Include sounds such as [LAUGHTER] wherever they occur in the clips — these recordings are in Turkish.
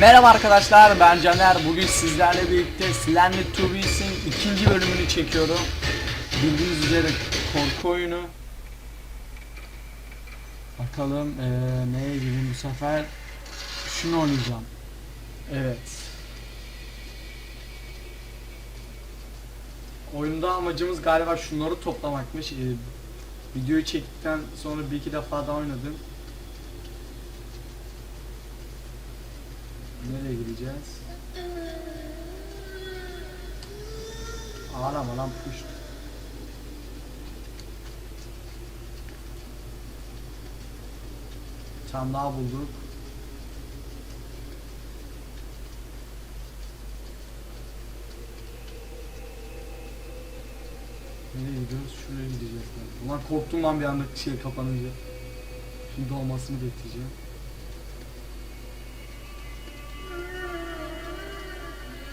Merhaba arkadaşlar ben Caner. Bugün sizlerle birlikte Slendy Tubies'in ikinci bölümünü çekiyorum. Bildiğiniz üzere korku oyunu. Bakalım eee neye gireyim bu sefer. Şunu oynayacağım. Evet. Oyunda amacımız galiba şunları toplamakmış. Eee, videoyu çektikten sonra bir iki defa daha oynadım. Nereye gideceğiz? Ağlama lan puş. Tam daha bulduk. Nereye gidiyoruz? Şuraya gideceğiz. Ulan korktum lan bir anda şey kapanınca. Şimdi olmasını bekleyeceğim.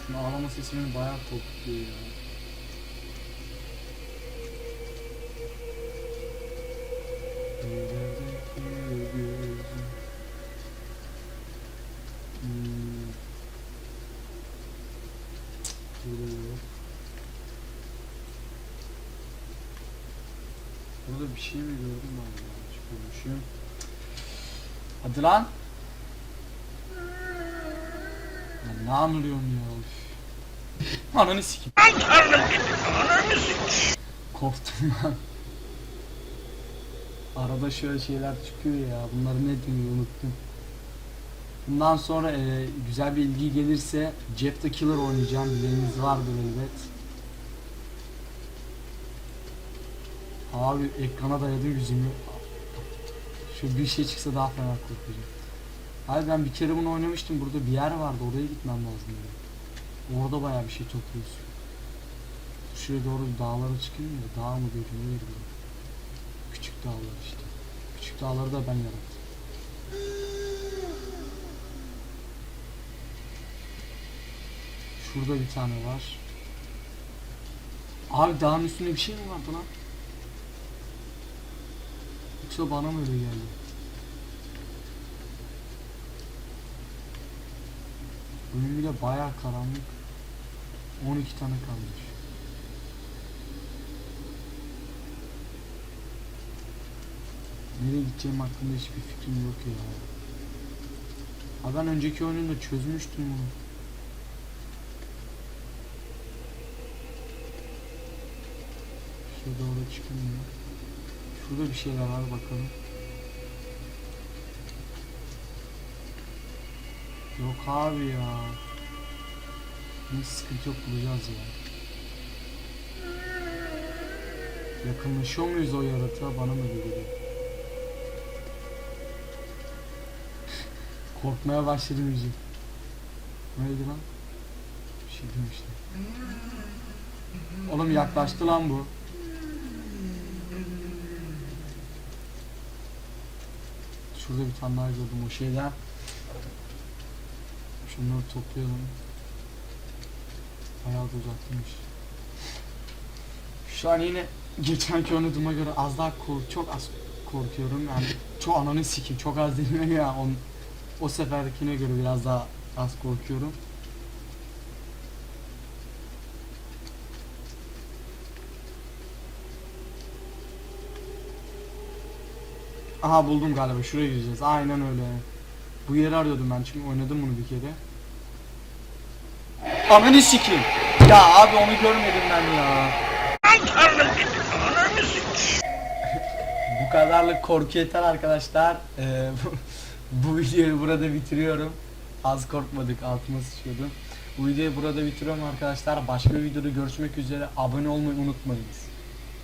Şunun ağlama sesi beni bayağı korkutuyor ya. Burada bir şey mi gördüm ben ya? Hadi lan. Ya ne anlıyorsun ya? Üf. Ananı sikeyim. Korktum lan. Arada şöyle şeyler çıkıyor ya. Bunları ne deniyor unuttum. Bundan sonra e, güzel bir ilgi gelirse Jeff the Killer oynayacağım. Bileniniz vardır elbet. Abi ekrana dayadım yüzümü. Şu bir şey çıksa daha fena korkacağım. Abi ben bir kere bunu oynamıştım. Burada bir yer vardı. Oraya gitmem lazım. Yani. Orada bayağı bir şey topluyorsun. Şuraya doğru dağlara çıkayım ya. Dağ mı görünüyor? Küçük dağlar işte. Küçük dağları da ben yarattım. Şurada bir tane var. Abi dağın üstünde bir şey mi vardı lan? Yoksa bana mı öyle geldi? Oyun bile bayağı karanlık. 12 tane kalmış. Nereye gideceğim hakkında hiçbir fikrim yok ya. Ha ben önceki oyununda çözmüştüm bunu. Şuraya doğru çıkılmıyor. Şurada bir şeyler var bakalım. Yok abi ya. Ne sıkıntı yok bulacağız ya. Yakınlaşıyor muyuz o yaratığa bana mı geliyor? Korkmaya başladım iyice. Neydi lan? Bir şey demiştim. Oğlum yaklaştı lan bu. Şurada bir tane daha gördüm o şeyden. Şunları toplayalım. Bayağı da uzaktaymış. Şu an yine geçenki oynadığıma göre az daha kork çok az korkuyorum yani çok ananı sikim çok az değil [LAUGHS] mi ya on, o seferdekine göre biraz daha az korkuyorum. Aha buldum galiba şuraya gideceğiz aynen öyle. Bu yeri arıyordum ben çünkü oynadım bunu bir kere. Ananı sikeyim. Ya abi onu görmedim ben ya. Bu kadarlık korku yeter arkadaşlar. Ee, [LAUGHS] bu, videoyu burada bitiriyorum. Az korkmadık altıma sıçıyordum. Bu videoyu burada bitiriyorum arkadaşlar. Başka bir videoda görüşmek üzere. Abone olmayı unutmayınız.